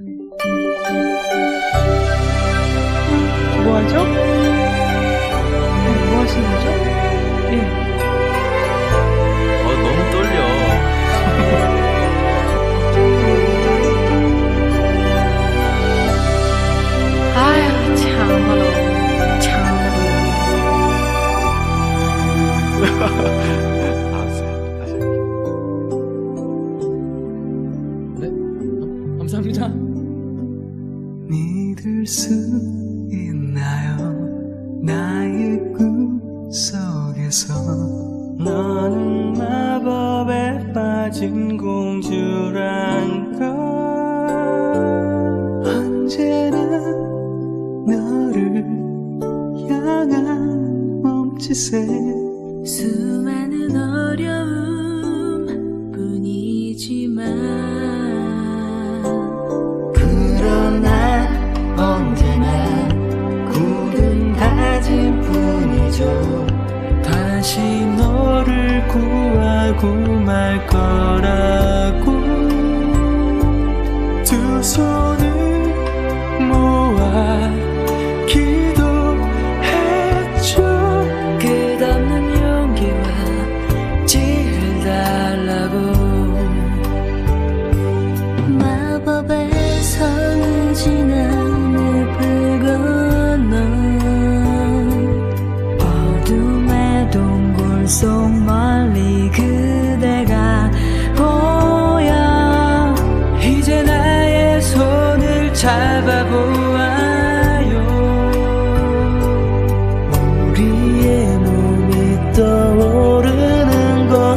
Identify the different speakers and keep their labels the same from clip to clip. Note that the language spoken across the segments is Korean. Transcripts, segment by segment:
Speaker 1: 뭐 하죠? 네, 뭐 하시는 거죠? 예.
Speaker 2: 어, 너무 떨려.
Speaker 1: 아유, 참으로. 참으로.
Speaker 2: 다시 할게요. 네? 감사합니다.
Speaker 3: 믿을 수 있나요? 나의 꿈 속에서 너는 마법에 빠진 공주란 걸. 언제나 너를 향한 몸짓에
Speaker 4: 수많은 어려움 뿐이지만
Speaker 3: 구하고 말 거라고. 두 손을 모아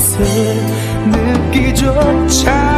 Speaker 3: 것을 느끼조차